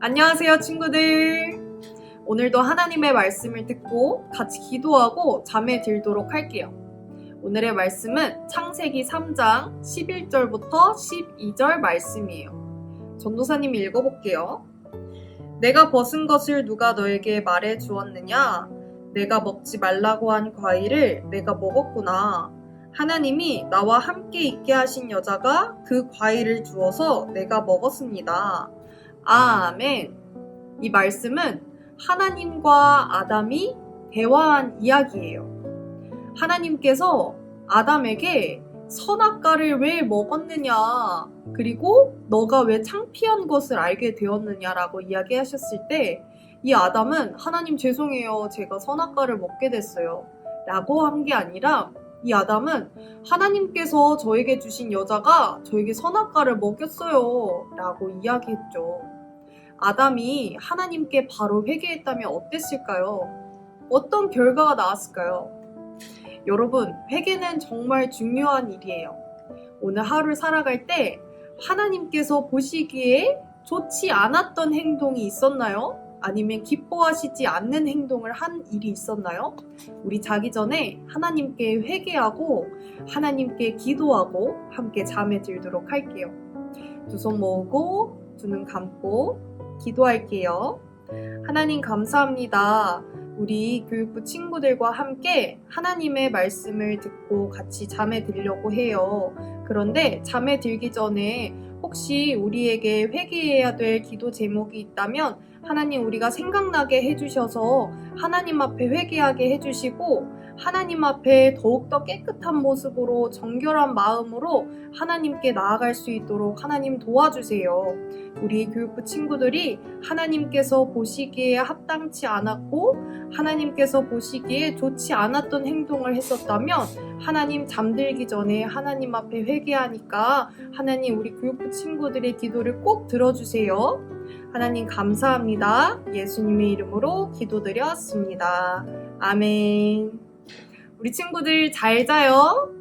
안녕하세요, 친구들. 오늘도 하나님의 말씀을 듣고 같이 기도하고 잠에 들도록 할게요. 오늘의 말씀은 창세기 3장 11절부터 12절 말씀이에요. 전도사님이 읽어볼게요. 내가 벗은 것을 누가 너에게 말해 주었느냐? 내가 먹지 말라고 한 과일을 내가 먹었구나. 하나님이 나와 함께 있게 하신 여자가 그 과일을 주어서 내가 먹었습니다. 아멘. 이 말씀은 하나님과 아담이 대화한 이야기예요. 하나님께서 아담에게 선악과를 왜 먹었느냐, 그리고 너가 왜 창피한 것을 알게 되었느냐라고 이야기하셨을 때, 이 아담은 하나님 죄송해요. 제가 선악과를 먹게 됐어요. 라고 한 게 아니라, 이 아담은 하나님께서 저에게 주신 여자가 저에게 선악과를 먹였어요. 라고 이야기했죠. 아담이 하나님께 바로 회개했다면 어땠을까요? 어떤 결과가 나왔을까요? 여러분, 회개는 정말 중요한 일이에요. 오늘 하루를 살아갈 때 하나님께서 보시기에 좋지 않았던 행동이 있었나요? 아니면 기뻐하시지 않는 행동을 한 일이 있었나요? 우리 자기 전에 하나님께 회개하고 하나님께 기도하고 함께 잠에 들도록 할게요. 두 손 모으고 두 눈 감고 기도할게요. 하나님 감사합니다. 우리 교육부 친구들과 함께 하나님의 말씀을 듣고 같이 잠에 들려고 해요. 그런데 잠에 들기 전에 혹시 우리에게 회개해야 될 기도 제목이 있다면 하나님 우리가 생각나게 해주셔서 하나님 앞에 회개하게 해주시고 하나님 앞에 더욱더 깨끗한 모습으로 정결한 마음으로 하나님께 나아갈 수 있도록 하나님 도와주세요. 우리 교육부 친구들이 하나님께서 보시기에 합당치 않았고 하나님께서 보시기에 좋지 않았던 행동을 했었다면 하나님 잠들기 전에 하나님 앞에 회개하니까 하나님 우리 교육부 친구들의 기도를 꼭 들어주세요. 하나님 감사합니다. 예수님의 이름으로 기도드렸습니다. 아멘. 우리 친구들 잘 자요.